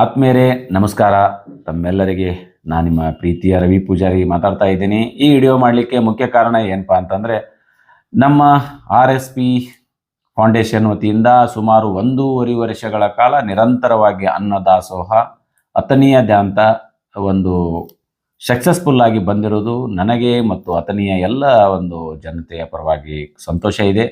ಆತ್ಮೀಯರೇ, ನಮಸ್ಕಾರ. ತಮ್ಮೆಲ್ಲರಿಗೆ ನಾನು ನಿಮ್ಮ ಪ್ರೀತಿಯ ರವಿ ಪೂಜಾರಿ ಮಾತಾಡ್ತಾ ಇದ್ದೀನಿ. ಈ ವಿಡಿಯೋ ಮಾಡಲಿಕ್ಕೆ ಮುಖ್ಯ ಕಾರಣ ಏನಪ್ಪ ಅಂತಂದರೆ, ನಮ್ಮ ಆರ್ ಎಸ್ ಪಿ ಫೌಂಡೇಶನ್ ವತಿಯಿಂದ ಸುಮಾರು ಒಂದೂವರೆ ವರ್ಷಗಳ ಕಾಲ ನಿರಂತರವಾಗಿ ಅನ್ನದಾಸೋಹ ಅತನೀಯ ದ್ಯಾಂತ ಒಂದು ಸಕ್ಸಸ್ಫುಲ್ ಆಗಿ ಬಂದಿರೋದು ನನಗೆ ಮತ್ತು ಅತನಿಯ ಎಲ್ಲ ಒಂದು ಜನತೆಯ ಪರವಾಗಿ ಸಂತೋಷ ಇದೆ.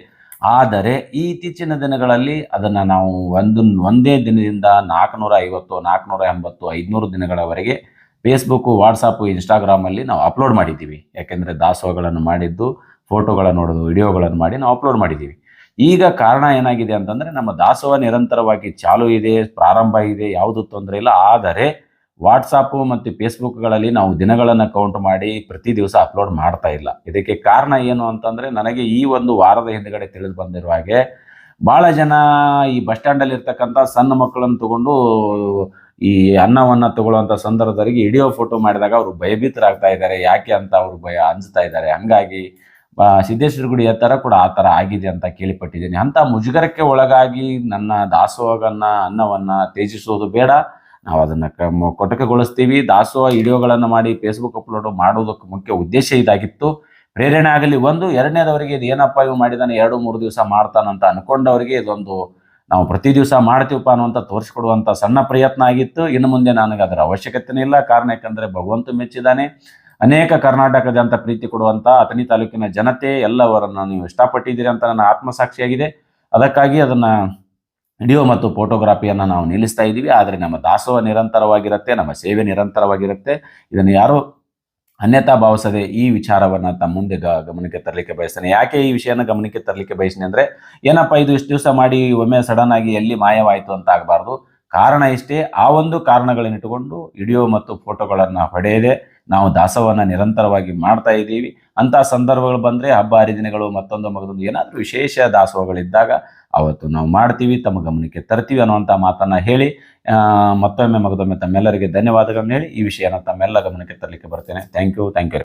ಆದರೆ ಈ ಇತ್ತೀಚಿನ ದಿನಗಳಲ್ಲಿ ಅದನ್ನು ನಾವು ಒಂದು, ಒಂದೇ ದಿನದಿಂದ ನಾಲ್ಕುನೂರ ಐವತ್ತು ನಾಲ್ಕುನೂರ ಎಂಬತ್ತು ಐದುನೂರು ದಿನಗಳವರೆಗೆ ಫೇಸ್ಬುಕ್ಕು ವಾಟ್ಸಪ್ಪು ಇನ್ಸ್ಟಾಗ್ರಾಮಲ್ಲಿ ನಾವು ಅಪ್ಲೋಡ್ ಮಾಡಿದ್ದೀವಿ. ಯಾಕೆಂದರೆ ದಾಸೋಹಗಳನ್ನು ಮಾಡಿದ್ದು ಫೋಟೋಗಳನ್ನು ನೋಡೋದು ವಿಡಿಯೋಗಳನ್ನು ಮಾಡಿ ನಾವು ಅಪ್ಲೋಡ್ ಮಾಡಿದ್ದೀವಿ. ಈಗ ಕಾರಣ ಏನಾಗಿದೆ ಅಂತಂದರೆ ನಮ್ಮ ದಾಸೋಹ ನಿರಂತರವಾಗಿ ಚಾಲು ಇದೆ, ಪ್ರಾರಂಭ ಇದೆ, ಯಾವುದು ತೊಂದರೆ ಇಲ್ಲ. ಆದರೆ ವಾಟ್ಸಾಪು ಮತ್ತು ಫೇಸ್ಬುಕ್ಗಳಲ್ಲಿ ನಾವು ದಿನಗಳನ್ನು ಕೌಂಟ್ ಮಾಡಿ ಪ್ರತಿ ದಿವಸ ಅಪ್ಲೋಡ್ ಮಾಡ್ತಾ ಇಲ್ಲ. ಇದಕ್ಕೆ ಕಾರಣ ಏನು ಅಂತಂದರೆ ನನಗೆ ಈ ಒಂದು ವಾರದ ಹಿಂದ್ಗಡೆ ತಿಳಿದು ಬಂದಿರುವ ಹಾಗೆ ಭಾಳ ಜನ ಈ ಬಸ್ ಸ್ಟ್ಯಾಂಡಲ್ಲಿ ಇರ್ತಕ್ಕಂಥ ಸಣ್ಣ ಮಕ್ಕಳನ್ನು ತಗೊಂಡು ಈ ಅನ್ನವನ್ನು ತಗೊಳ್ಳುವಂಥ ಸಂದರ್ಭದಲ್ಲಿ ವಿಡಿಯೋ ಫೋಟೋ ಮಾಡಿದಾಗ ಅವರು ಭಯಭೀತರಾಗ್ತಾ ಇದ್ದಾರೆ. ಯಾಕೆ ಅಂತ ಅವರು ಭಯ ಅಂಜ್ತಾ ಇದ್ದಾರೆ. ಹಂಗಾಗಿ ಸಿದ್ದೇಶ್ವರ ಗುಡಿ ಹತ್ತಿರ ಕೂಡ ಆ ಥರ ಆಗಿದೆ ಅಂತ ಕೇಳಿಪಟ್ಟಿದ್ದೀನಿ. ಅಂಥ ಮುಜುಗರಕ್ಕೆ ಒಳಗಾಗಿ ನನ್ನ ದಾಸೋಹಗನ್ನ, ಅನ್ನವನ್ನು ತ್ಯಜಿಸೋದು ಬೇಡ. ನಾವು ಅದನ್ನು ಕ ಕೊಟಕಗೊಳಿಸ್ತೀವಿ ದಾಸೋಹ ವಿಡಿಯೋಗಳನ್ನು ಮಾಡಿ ಫೇಸ್ಬುಕ್ ಅಪ್ಲೋಡ್ ಮಾಡುವುದಕ್ಕೆ ಮುಖ್ಯ ಉದ್ದೇಶ ಇದಾಗಿತ್ತು. ಪ್ರೇರಣೆ ಆಗಲಿ ಒಂದು. ಎರಡನೇದವರಿಗೆ ಇದು ಏನಪ್ಪ ಇವು ಮಾಡಿದಾನೆ? ಎರಡು, ಮೂರು ದಿವಸ ಮಾಡ್ತಾನಂತ ಅನ್ಕೊಂಡವರಿಗೆ ಇದೊಂದು ನಾವು ಪ್ರತಿ ದಿವಸ ಮಾಡ್ತೀವಪ್ಪ ಅನ್ನುವಂಥ ತೋರಿಸ್ಕೊಡುವಂಥ ಸಣ್ಣ ಪ್ರಯತ್ನ ಆಗಿತ್ತು. ಇನ್ನು ಮುಂದೆ ನನಗೆ ಅದರ ಅವಶ್ಯಕತೆನೇ ಇಲ್ಲ. ಕಾರಣ ಯಾಕಂದರೆ ಭಗವಂತ ಮೆಚ್ಚಿದ್ದಾನೆ ಅನೇಕ ಕರ್ನಾಟಕದಂಥ ಪ್ರೀತಿ ಕೊಡುವಂಥ ಅಥಣಿ ತಾಲೂಕಿನ ಜನತೆ ಎಲ್ಲವರನ್ನು ನೀವು ಇಷ್ಟಪಟ್ಟಿದ್ದೀರಿ ಅಂತ ನನ್ನ ಆತ್ಮಸಾಕ್ಷಿಯಾಗಿದೆ. ಅದಕ್ಕಾಗಿ ಅದನ್ನು ವಿಡಿಯೋ ಮತ್ತು ಫೋಟೋಗ್ರಾಫಿಯನ್ನು ನಾವು ನಿಲ್ಲಿಸ್ತಾ ಇದ್ದೀವಿ. ಆದರೆ ನಮ್ಮ ದಾಸೋಹ ನಿರಂತರವಾಗಿರುತ್ತೆ, ನಮ್ಮ ಸೇವೆ ನಿರಂತರವಾಗಿರುತ್ತೆ. ಇದನ್ನು ಯಾರು ಅನ್ಯತಾ ಭಾವಿಸದೆ ಈ ವಿಚಾರವನ್ನು ತಮ್ಮ ಮುಂದೆ ಗಮನಕ್ಕೆ ತರಲಿಕ್ಕೆ ಬಯಸ್ತೇನೆ. ಯಾಕೆ ಈ ವಿಷಯನ ಗಮನಕ್ಕೆ ತರಲಿಕ್ಕೆ ಬಯಸ್ತೀನಿ ಅಂದರೆ, ಏನಪ್ಪ ಇದು ಇಷ್ಟು ದಿವಸ ಮಾಡಿ ಒಮ್ಮೆ ಸಡನ್ ಆಗಿ ಎಲ್ಲಿ ಮಾಯವಾಯಿತು ಅಂತ ಆಗಬಾರ್ದು. ಕಾರಣ ಇಷ್ಟೇ. ಆ ಒಂದು ಕಾರಣಗಳನ್ನಿಟ್ಟುಕೊಂಡು ವಿಡಿಯೋ ಮತ್ತು ಫೋಟೋಗಳನ್ನು ಹೊಡೆಯದೆ ನಾವು ದಾಸವನ್ನು ನಿರಂತರವಾಗಿ ಮಾಡ್ತಾ ಇದ್ದೀವಿ. ಅಂಥ ಸಂದರ್ಭಗಳು ಬಂದರೆ ಹಬ್ಬ ಹರಿದಿನಗಳು ಮತ್ತೊಂದು ಮಗದೊಂದು ಏನಾದರೂ ವಿಶೇಷ ದಾಸೋಹಗಳಿದ್ದಾಗ ಅವತ್ತು ನಾವು ಮಾಡ್ತೀವಿ, ತಮ್ಮ ಗಮನಕ್ಕೆ ತರ್ತೀವಿ ಅನ್ನುವಂಥ ಮಾತನ್ನು ಹೇಳಿ ಮತ್ತೊಮ್ಮೆ ಮಗದೊಮ್ಮೆ ತಮ್ಮೆಲ್ಲರಿಗೆ ಧನ್ಯವಾದಗಳನ್ನು ಹೇಳಿ ಈ ವಿಷಯನ ತಮ್ಮೆಲ್ಲ ಗಮನಕ್ಕೆ ತರಲಿಕ್ಕೆ ಬರ್ತೇನೆ. Thank you thank you